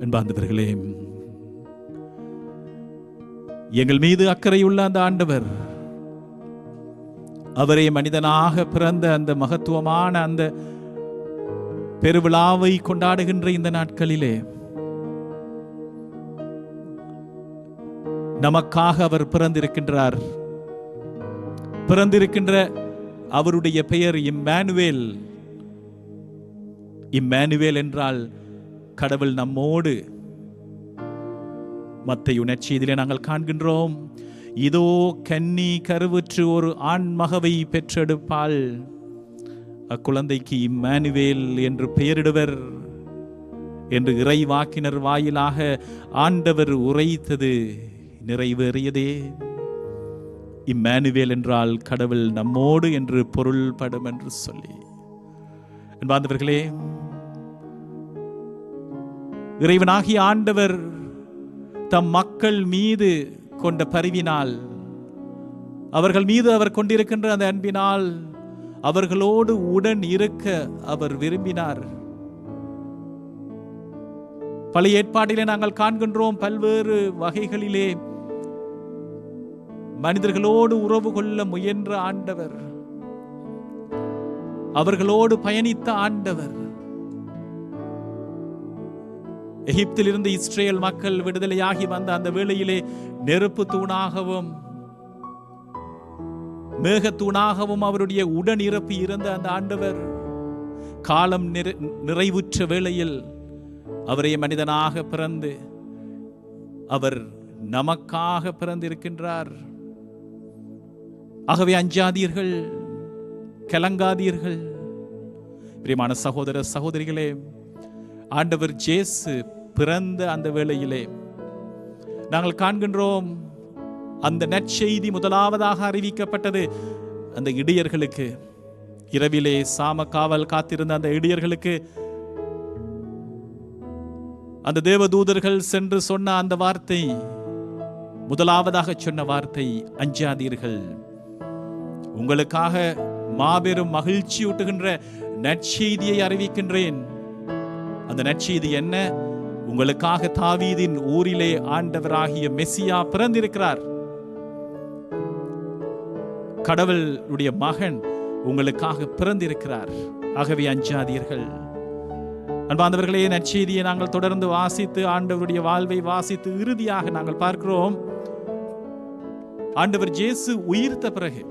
என்பாந்தவர்களே எங்கள் மீது அக்கறையுள்ள அந்த ஆண்டவர் அவரே மனிதனாக பிறந்த அந்த மகத்துவமான அந்த பெருவிழாவை கொண்டாடுகின்ற இந்த நாட்களிலே நமக்காக அவர் பிறந்திருக்கின்றார். பிறந்திருக்கின்ற அவருடைய பெயர் இம்மானுவேல். இம்மானுவேல் என்றால் கடவுள் நம்மோடு. மத்தை உணர்ச்சியிலே நாங்கள் காண்கின்றோம். இதோ கன்னி கருவுற்று ஒரு ஆண் மகவை பெற்றெடுப்பாள். அக்குழந்தைக்கு இம்மானுவேல் என்று பெயரிடுவர். என்று இறைவாக்கினர் வாயிலாக ஆண்டவர் உரைத்தது. நிறைவேறியதே. இம்மானுவேல் என்றால் கடவுள் நம்மோடு என்று பொருள்படும் என்று சொல்லி. அன்பார்ந்தவர்களே இறைவனாகிய ஆண்டவர் தம் மக்கள் மீது கொண்ட பரிவினால் அவர்கள் மீது அவர் கொண்டிருக்கின்ற அந்த அன்பினால் அவர்களோடு உடன் இருக்க அவர் விரும்பினார். பழைய ஏற்பாட்டிலே நாங்கள் காண்கின்றோம் பல்வேறு வகைகளிலே மனிதர்களோடு உறவு கொள்ள முயன்ற ஆண்டவர் அவர்களோடு பயணித்த ஆண்டவர் எகிப்திலிருந்து இஸ்ரேல் மக்கள் விடுதலையாகி வந்த அந்த வேளையிலே நெருப்பு தூணாகவும் மேகத்தூணாகவும் அவருடைய உடன் இறப்பு இருந்த அந்த ஆண்டவர் காலம் நிறை- நிறைவுற்ற வேளையில் அவரே மனிதனாக பிறந்து அவர் நமக்காக பிறந்திருக்கின்றார். ஆகவே அஞ்சாதீர்கள் கலங்காதீர்கள். பிரியமான சகோதர சகோதரிகளே ஆண்டவர் ஜேசு பிறந்த அந்த வேளையிலே நாங்கள் காண்கின்றோம் அந்த நற்செய்தி முதலாவதாக அறிவிக்கப்பட்டது. அந்த இடியர்களுக்கு இரவிலே சாம காவல் காத்திருந்த அந்த இடியர்களுக்கு அந்த தேவதூதர்கள் சென்று சொன்ன அந்த வார்த்தை முதலாவதாக சொன்ன வார்த்தை அஞ்சாதீர்கள். உங்களுக்காக மாபெரும் மகிழ்ச்சி ஊட்டுகின்ற நற்செய்தியை அறிவிக்கின்றேன். அந்த நற்செய்தி என்ன? உங்களுக்காக தாவீதின் ஊரிலே ஆண்டவராகிய மெசியா பிறந்திருக்கிறார். கடவுளுடைய மகன் உங்களுக்காக பிறந்திருக்கிறார். ஆகவே அஞ்சாதீர்கள். அன்பாந்தவர்களே நற்செய்தியை நாங்கள் தொடர்ந்து வாசித்து ஆண்டவருடைய வாழ்வை வாசித்து இறுதியாக நாங்கள் பார்க்கிறோம். ஆண்டவர் ஜேசு உயிர்த்த பிறகு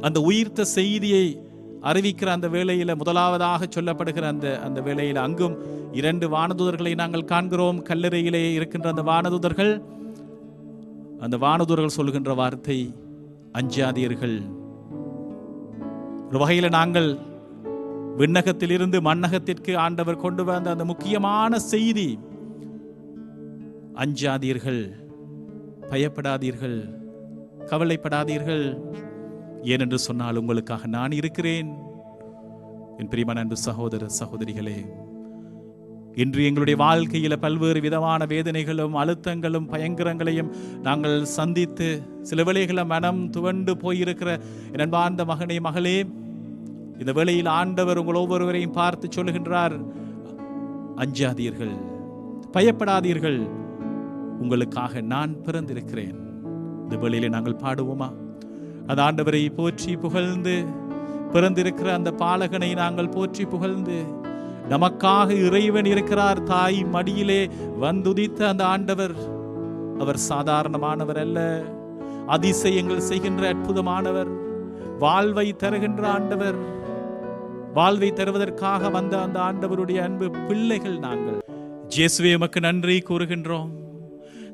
அந்த உயிர்த்த செய்தியை அறிவிக்கிற அந்த வேளையில முதலாவதாக சொல்லப்படுகிற அந்த அந்த வேளையில அங்கும் இரண்டு வானதூதர்களை நாங்கள் காண்கிறோம். கல்லறையிலே இருக்கின்ற அந்த வானதூதர்கள் அந்த வானதூதர்கள் சொல்லுகின்ற வார்த்தை அஞ்சாதீர்கள். ஒரு வகையில் நாங்கள் விண்ணகத்திலிருந்து மண்ணகத்திற்கு ஆண்டவர் கொண்டு வந்த அந்த முக்கியமான செய்தி அஞ்சாதீர்கள் பயப்படாதீர்கள் கவலைப்படாதீர்கள். ஏனென்று சொன்னால் உங்களுக்காக நான் இருக்கிறேன். என் பிரியமான அன்பு சகோதர சகோதரிகளே இன்று எங்களுடைய வாழ்க்கையில் பல்வேறு விதமான வேதனைகளும் அழுத்தங்களும் பயங்கரங்களையும் நாங்கள் சந்தித்து சில வேளைகளை மனம் துவண்டு போயிருக்கிற என் அன்பார்ந்த மகனே மகளே இந்த வேளையில் ஆண்டவர் உங்கள் ஒவ்வொருவரையும் பார்த்து சொல்லுகின்றார். அஞ்சாதீர்கள் பயப்படாதீர்கள் உங்களுக்காக நான் பிறந்திருக்கிறேன். இந்த வேளையிலே நாங்கள் பாடுவோமா? அந்த ஆண்டவரை போற்றி புகழ்ந்து பிறந்திருக்கிற அந்த பாலகனை நாங்கள் போற்றி புகழ்ந்து நமக்காக இறைவன் இருக்கிறார். தாய் மடியிலே வந்துதித்த அந்த ஆண்டவர். அவர் சாதாரணமானவர் அல்ல. அதிசயங்கள் செய்கின்ற அற்புதமானவர். வாழ்வை தருகின்ற ஆண்டவர். வாழ்வை தருவதற்காக வந்த அந்த ஆண்டவருடைய அன்பு பிள்ளைகள் நாங்கள். ஜேசுவே உமக்கு நன்றி கூறுகின்றோம்.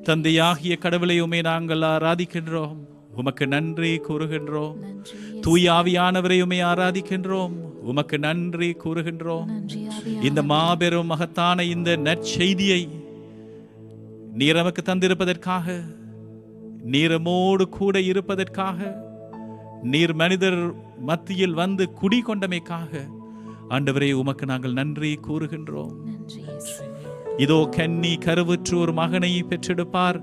தந்தையாகிய கடவுளை உமை நாங்கள் ஆராதிக்கின்றோம். உமக்கு நன்றி கூறுகின்றோம். நன்றி தூய ஆவியானவரை உமை ஆராதிக்கின்றோம். உமக்கு நன்றி கூறுகின்றோம். இந்த மாபெரும் மகத்தான இந்த நற்செய்தியை நீர் நமக்கு தந்திருப்பதற்காக நீரமோடு கூட இருப்பதற்காக நீர் மனிதர் மத்தியில் வந்து குடி கொண்டமைக்காக ஆண்டவரே உமக்கு நாங்கள் நன்றி கூறுகின்றோம். இதோ கன்னி கருவுற்று ஒரு மகனை பெற்றெடுப்பார்.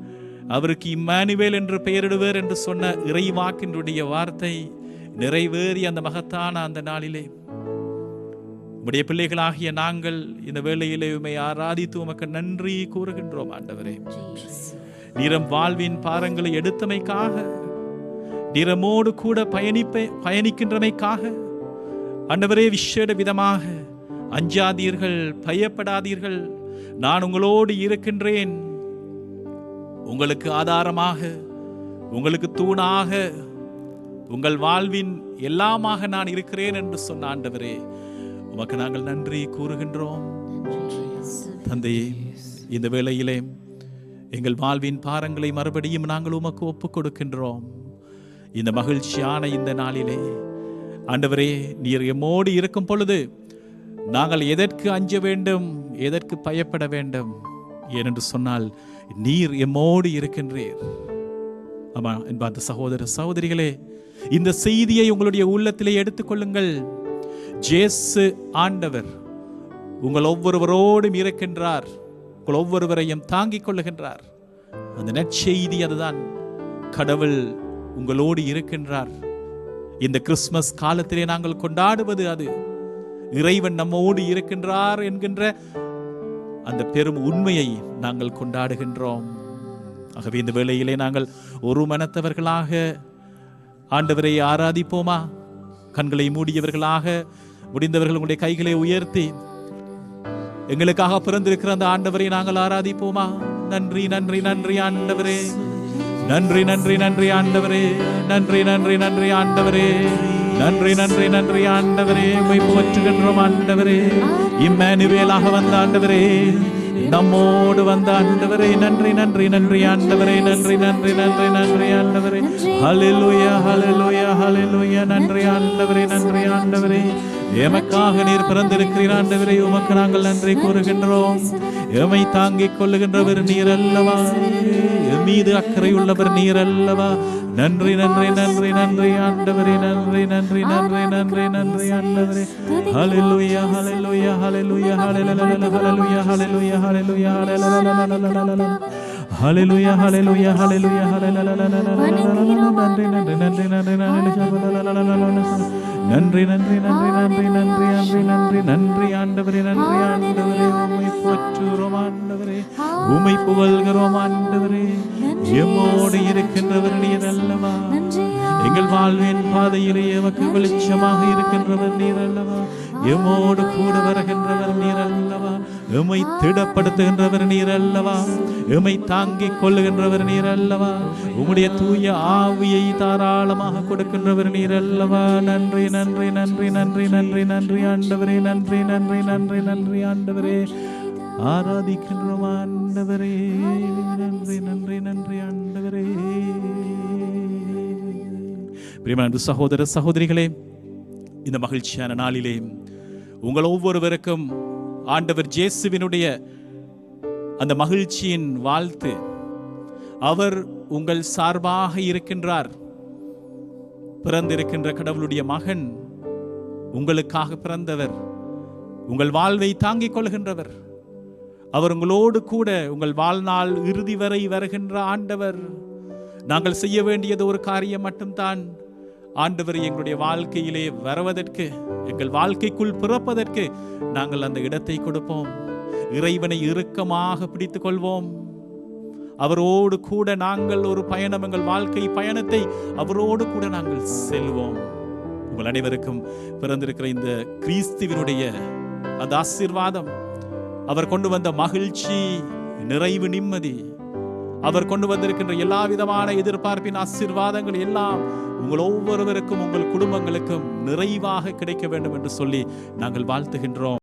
அவருக்கு இம்மானுவேல் என்று பெயரிடுவர் என்று சொன்ன இறைவாக்கினுடைய வார்த்தை நிறைவேறி அந்த மகத்தான அந்த நாளிலே. உம்முடைய பிள்ளைகளாகிய நாங்கள் இந்த வேளையிலே உமை ஆராதித்து உமக்கு நன்றி கூறுகின்றோம் ஆண்டவரே. நிறம் வாழ்வின் பாரங்களை எடுத்தமைக்காக நிறமோடு கூட பயணிப்ப பயணிக்கின்றமைக்காக ஆண்டவரே விசேட விதமாக அஞ்சாதீர்கள் பயப்படாதீர்கள் நான் உங்களோடு இருக்கின்றேன். உங்களுக்கு ஆதாரமாக உங்களுக்கு தூணாக உங்கள் வாழ்வின் எல்லாமாக நான் இருக்கிறேன் என்று சொன்ன ஆண்டவரே உமக்கு நாங்கள் நன்றி கூறுகின்றோம். தந்தையே இந்த வேளையிலே எங்கள் வாழ்வின் பாரங்களை மறுபடியும் நாங்கள் உமக்கு ஒப்புக் கொடுக்கின்றோம். இந்த மகிழ்ச்சியான இந்த நாளிலே ஆண்டவரே நீர் எம்மோடு இருக்கும் பொழுது நாங்கள் எதற்கு அஞ்ச வேண்டும் எதற்கு பயப்பட வேண்டும் ஏனென்று சொன்னால் நீர் எம்மோடு இருக்கின்றீர். ஆமா என்பார்ந்த சகோதர சகோதரிகளே இந்த செய்தியை உங்களுடைய உள்ளத்திலே எடுத்துக்கொள்ளுங்கள் ஜேசு ஆண்டவர் உங்கள் ஒவ்வொருவரோடும் இருக்கின்றார் உங்கள் ஒவ்வொருவரையும் தாங்கிக் கொள்ளுகின்றார். அந்த நற்செய்தி அதுதான். கடவுள் உங்களோடு இருக்கின்றார். இந்த கிறிஸ்மஸ் காலத்திலே நாங்கள் கொண்டாடுவது அது. இறைவன் நம்மோடு இருக்கின்றார் என்கின்ற அந்த பெரும் உண்மையை நாங்கள் கொண்டாடுகின்றோம். ஆகவே இந்த வேளையிலே நாங்கள் ஒரு மனத்தவர்களாக ஆண்டவரை ஆராதிப்போமா? கண்களை மூடியவர்களாக முடிந்தவர்கள் உங்களுடைய கைகளை உயர்த்தி எங்களுக்காக பிறந்திருக்கிற அந்த ஆண்டவரை நாங்கள் ஆராதிப்போமா நன்றி நன்றி நன்றி ஆண்டவரே நன்றி நன்றி நன்றி ஆண்டவரே நன்றி நன்றி நன்றி ஆண்டவரே நன்றி நன்றி நன்றி ஆண்டவரே உம்மை போற்றுகின்றோம் ஆண்டவரே இம்மானுவேலாக வந்த ஆண்டவரே நம்மோடு வந்த ஆண்டவரே நன்றி நன்றி நன்றி ஆண்டவரே நன்றி நன்றி நன்றி நன்றி ஆண்டவரே ஹalleluya ஹalleluya ஹalleluya நன்றி ஆண்டவரே நன்றி ஆண்டவரே எமக்காக நீர் பிறந்திருக்கிறீர் ஆண்டவரே உமக்கு நாங்கள் நன்றி கூறுகின்றோம் எமை தாங்கிக் கொள்ளுகின்றவர் நீர் அல்லவா மீது அக்கறை உள்ளவர் நீர் அல்லவா நன்றி நன்றி நன்றி நன்றி ஆண்டவரே நன்றி நன்றி நன்றி நன்றி நன்றி ஆண்டவரே ஹalleluya hallelujah hallelujah hallelujah hallelujah hallelujah hallelujah hallelujah ஹalleluya ஹalleluya ஹalleluya நன்றி நன்றி நன்றி நன்றி நன்றி நன்றி நன்றி நன்றி நன்றி நன்றி நன்றி நன்றி ஆண்டவரே நன்றி ஆண்டவரே உம்மை போற்றுகிறோம் ஆண்டவரே உம்மை புகழ்கிறோம் ஆண்டவரே எம்மோடு இருக்கின்றவர் நீர் அல்லவா எங்கள் வாழ்வின் பாதையிலே எமக்கு வெளிச்சமாக இருக்கின்றவர் நீர் அல்லவா எம்மோடு கூட வருகின்றவர் நீர் அல்லவா எம்மை திடப்படுத்துகின்றவர் நீர் அல்லவா எமை தாங்கிக் கொள்ளுகின்றவர் நீர் அல்லவா உம்முடைய தூய ஆவியை தாராளமாக கொடுக்கின்றவர் நீர் அல்லவா நன்றி நன்றி நன்றி நன்றி நன்றி நன்றி ஆண்டவரே நன்றி நன்றி நன்றி நன்றி ஆண்டவரே ஆராதிக்கின்றோம் ஆண்டவரே நன்றி நன்றி நன்றி ஆண்டவரே பிரியமான சகோதர சகோதரிகளே இந்த மகிழ்ச்சியான நாளிலே உங்கள் ஒவ்வொருவருக்கும் ஆண்டவர் ஜேசுவினுடைய அந்த மகிழ்ச்சியின் வாழ்த்து. அவர் உங்கள் சார்பாக இருக்கின்றார். பிறந்திருக்கின்ற கடவுளுடைய மகன் உங்களுக்காக பிறந்தவர். உங்கள் வாழ்வை தாங்கிக் கொள்கின்றவர். அவர் உங்களோடு கூட உங்கள் வாழ்நாள் இறுதி வரை வருகின்ற ஆண்டவர். நாங்கள் செய்ய வேண்டியது ஒரு காரியம் மட்டும்தான். ஆண்டவர் எங்களுடைய வாழ்க்கையிலே வருவதற்கு எங்கள் வாழ்க்கைக்குள் பிறப்பதற்கு நாங்கள் அந்த இடத்தை கொடுப்போம். இறைவனை இறுக்கமாக பிடித்துக் கொள்வோம் அவரோடு கூட நாங்கள் ஒரு பயணம் எங்கள் வாழ்க்கை பயணத்தை அவரோடு கூட நாங்கள் செல்வோம். உங்கள் அனைவருக்கும் பிறந்திருக்கிற இந்த கிறிஸ்துவினுடைய அந்த ஆசீர்வாதம் அவர் கொண்டு வந்த மகிழ்ச்சி நிறைவு நிம்மதி அவர் கொண்டு வந்திருக்கின்ற எல்லா விதமான எதிர்பார்ப்பின் ஆசீர்வாதங்கள் எல்லாம் உங்கள் ஒவ்வொருவருக்கும் உங்கள் குடும்பங்களுக்கும் நிறைவாக கிடைக்க வேண்டும் என்று சொல்லி நாங்கள் வாழ்த்துகின்றோம்.